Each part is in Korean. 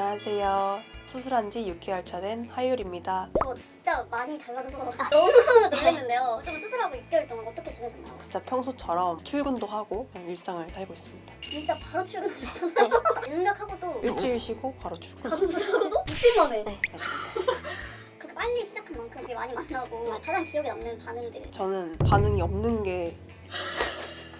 안녕하세요. 수술한 지 6개월 차 된 하율입니다. 저 진짜 많이 달라져서 너무 놀랐는데요. 좀 수술하고 6개월 동안 어떻게 지내셨나요? 진짜 평소처럼 출근도 하고 그냥 일상을 살고 있습니다. 진짜 바로 출근하셨잖아요. 윤곽하고도 일주일 쉬고 바로 출근. 가슴 수술하고도 이틀 만에 네, 맞습니다. 그렇게 빨리 시작한 만큼 많이 만나고 가장 기억에 남는 반응들 저는 반응이 없는 게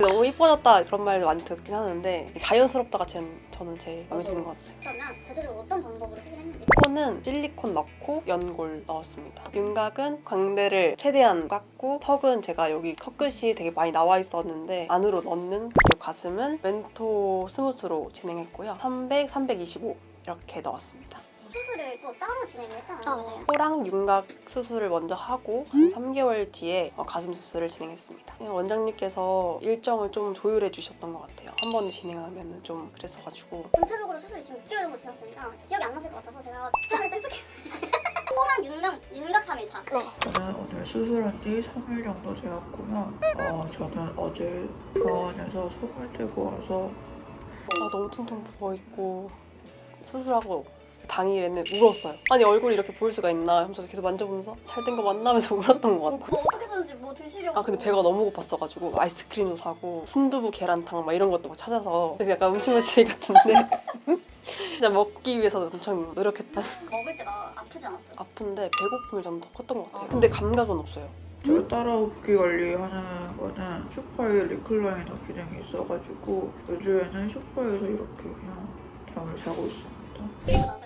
너무 이뻐졌다 그런 말도 많이 듣긴 하는데 자연스럽다가 전, 저는 제일 마음에 드는 것 같아요. 그러면 대체적으로 어떤 방법으로 수술했는지 코는 실리콘 넣고 연골 넣었습니다. 윤곽은 광대를 최대한 깎고 턱은 제가 여기 턱끝이 되게 많이 나와 있었는데 안으로 넣는 그리고 가슴은 멘토 스무스로 진행했고요. 300, 325 이렇게 넣었습니다. 수술을 또 따로 진행을 했잖아요. 아, 맞아요. 코랑 윤곽 수술을 먼저 하고 한 3개월 뒤에 어, 가슴 수술을 진행했습니다. 그냥 원장님께서 일정을 좀 조율해 주셨던 것 같아요. 한 번에 진행하면 좀 그랬어가지고 전체적으로 수술이 지금 6개월 정도 지났으니까 기억이 안 나실 것 같아서 제가 추천을 셀프게 코랑 윤곽, 윤곽 3일차 네. 저는 오늘 수술한 지 3일 정도 되었고요. 어, 저는 어제 병원에서 손을 떼고 와서 아, 너무 퉁퉁 부어있고 수술하고 당일에는 울었어요. 아니 얼굴이 이렇게 보일 수가 있나 하면서 계속 만져보면서 잘 된거 맞나면서 울었던 것 같아요. 뭐 어떻게든지 뭐 드시려고 아 근데 배가 너무 고팠어가지고 아이스크림도 사고 순두부 계란탕 막 이런 것도 막 찾아서 그래서 약간 음식물쓰레기 같은데 진짜 먹기 위해서 엄청 노력했다. 먹을 때가 아프지 않았어요? 아픈데 배고픔이 좀 더 컸던 것 같아요. 근데 감각은 없어요. 제가 따라오기 관리하는 거는 소파에 리클라이너 기능이 있어가지고 요즘에는 소파에서 이렇게 그냥 잠을 자고 있습니다.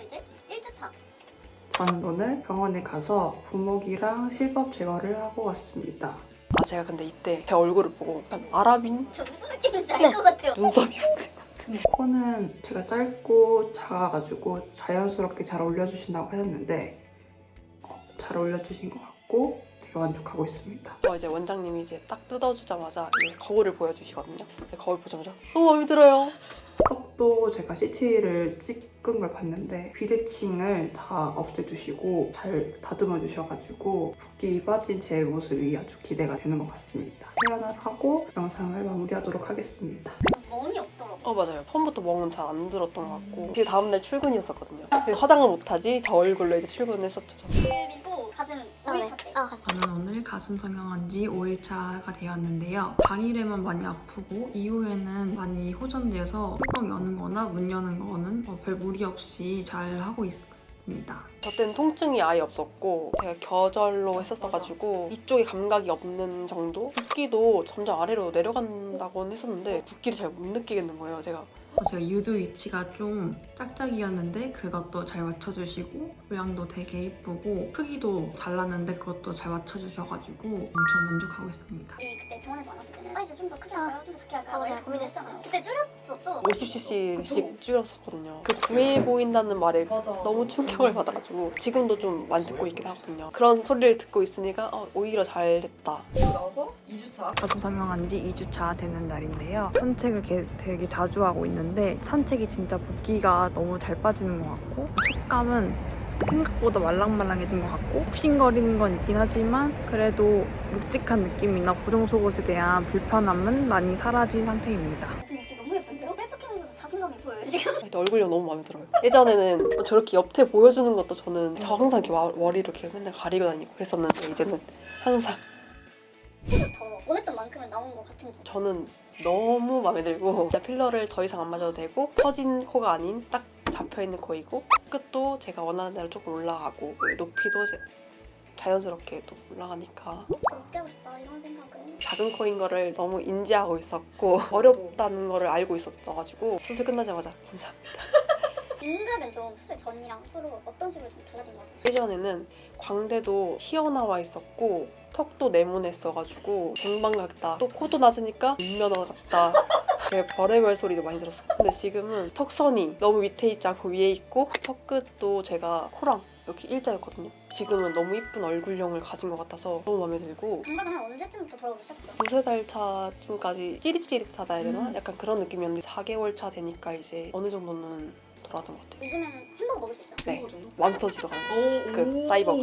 저는 오늘 병원에 가서 부목이랑 실밥 제거를 하고 왔습니다. 아 제가 근데 이때 제 얼굴을 보고 약간 아랍인 저 무슨 느낌인지 알 것 같아요 눈썹이 문제 같은. 코는 제가 짧고 작아가지고 자연스럽게 잘 올려주신다고 하셨는데 어, 잘 올려주신 것 같고 되게 만족하고 있습니다. 저 이제 원장님이 이제 딱 뜯어주자마자 이제 거울을 보여주시거든요. 근데 거울 보자마자 너무 마음에 들어요. 턱도 제가 CT를 찍은 걸 봤는데 비대칭을 다 없애주시고 잘 다듬어 주셔가지고 붓기 빠진 제 모습이 아주 기대가 되는 것 같습니다. 퇴원을 하고 영상을 마무리하도록 하겠습니다. 멍이 없더라고요 어 맞아요. 처음부터 멍은 잘 안 들었던 것 같고 그게 다음날 출근이었었거든요. 근데 화장을 못하지 저 얼굴로 이제 출근했었죠. 저는. 그리고 가슴은 아, 네. 5일차 때 아, 가슴. 저는 오늘 가슴 성형한 지 5일차가 되었는데요. 당일에만 많이 아프고 이후에는 많이 호전되어서 뚜껑 여는 거나 문 여는 거는 어, 별 무리 없이 잘 하고 있 습니다. 저 때는 통증이 아예 없었고 제가 겨절로 했었어가지고 이쪽에 감각이 없는 정도? 붓기도 점점 아래로 내려간다고는 했었는데 붓기를 잘 못 느끼겠는 거예요. 제가 어, 제가 유두 위치가 좀 짝짝이었는데 그것도 잘 맞춰주시고 모양도 되게 예쁘고 크기도 잘랐는데 그것도 잘 맞춰주셔가지고 엄청 만족하고 있습니다. 우리 그때 병원에서 만났을 사이즈 좀 더 크게 할까요? 좀 더 작게 할까요? 아, 맞아요. 고민했잖아요 그때 줄였었죠? 50cc씩 줄였었거든요. 그 구해 보인다는 말에 너무 충격을 받아가지고 지금도 좀 많이 듣고 있긴 하거든요. 그런 소리를 듣고 있으니까 어, 오히려 잘 됐다. 나서 2주차 가슴 성형한 지 2주차 되는 날인데요. 산책을 게- 되게 자주 하고 있는데 산책이 진짜 붓기가 너무 잘 빠지는 것 같고 촉감은 생각보다 말랑말랑해진 것 같고 푹신거리는 건 있긴 하지만 그래도 묵직한 느낌이나 고정 속옷에 대한 불편함은 많이 사라진 상태입니다. 너무 예쁜데요? 셀프캠에서도 자신감이 보여요 지금 근데 얼굴형 너무 마음에 들어요. 예전에는 저렇게 옆에 보여주는 것도 저는 저 항상 이렇게 와- 머리를 이렇게 맨날 가리고 다니고 그랬었는데 이제는 항상 계속 더 원했던 만큼은 나온 것 같은지 저는 너무 마음에 들고 진짜 필러를 더 이상 안 맞아도 되고 퍼진 코가 아닌 딱 잡혀있는 코이고 끝도 제가 원하는 대로 조금 올라가고 그 높이도 제- 자연스럽게 또 올라가니까 하고 싶다 이런 생각은 작은 코인 거를 너무 인지하고 있었고 어렵다는 거를 알고 있었어가지고 수술 끝나자마자 감사합니다. 윤곽은 좀 수술 전이랑 후로 어떤 식으로 좀 달라진 것 같아요? 예전에는 광대도 튀어나와 있었고 턱도 네모냈어가지고 쟁반 같다. 또 코도 낮으니까 민면허 같다. 되게 별의별 소리도 많이 들었어요. 근데 지금은 턱선이 너무 밑에 있지 않고 위에 있고 턱 끝도 제가 코랑 이렇게 일자였거든요. 지금은 너무 이쁜 얼굴형을 가진 것 같아서 너무 마음에 들고 감각은 한 언제쯤부터 돌아오기 시작했어요? 두세 달 차쯤까지 찌릿찌릿하다 해야 되나? 약간 그런 느낌이었는데 4개월 차 되니까 이제 어느 정도는 돌아왔던 것 같아요. 요즘엔 햄버거 먹을 수 있어요? 네. 햄버거? 맘스터치도 가는 그 사이버가.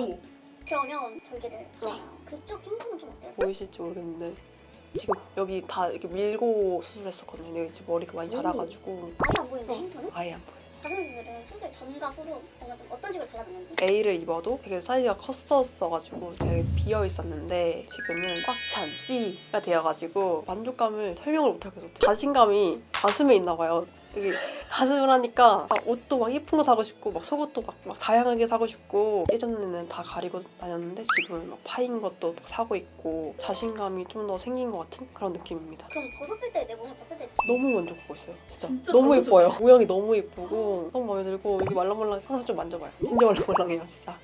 그러면 저기를 하잖아요 그쪽 햄버거는 좀 어때요? 보이실지 모르겠는데 지금 여기 다 이렇게 밀고 수술했었거든요. 근데 이제 머리가 많이 자라가지고 아예 안 보이는데 네. 햄터는? 아예 안 보여요. 가슴 수술은 수술 전과 입고도 뭔가 좀 어떤 식으로 달라졌는지 A를 입어도 되게 사이즈가 컸었어가지고 되게 비어 있었는데 지금은 꽉 찬 C가 되어가지고 만족감을 설명을 못하겠어. 자신감이 가슴에 있나 봐요. 이게 가슴을 하니까 막 옷도 막 예쁜 거 사고 싶고 막 속옷도 막, 막 다양하게 사고 싶고 예전에는 다 가리고 다녔는데 지금은 막 파인 것도 막 사고 있고 자신감이 좀 더 생긴 것 같은 그런 느낌입니다. 그럼 벗었을 때 내 몸을 봤을 때 너무 만족하고 있어요. 진짜, 진짜 너무 예뻐요. 모양이 너무 예쁘고 너무 마음에 들고 이게 말랑말랑 항상 좀 만져봐요. 진짜 말랑말랑해요, 진짜.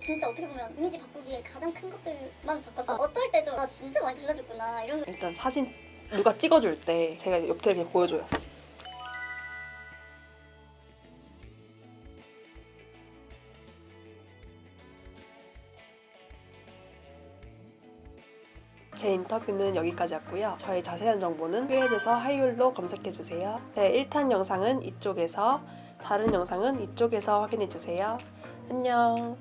진짜 어떻게 보면 이미지 바꾸기에 가장 큰 것들만 바꿨죠. 어떨 때좀아 진짜 많이 달라졌구나 이런 거 일단 사진 누가 찍어줄 때 제가 옆태를 그냥 보여줘요. 제 인터뷰는 여기까지였고요. 저희 자세한 정보는 퓨앱에서 하이율로 검색해주세요. 제 1탄 영상은 이쪽에서, 다른 영상은 이쪽에서 확인해주세요. 안녕.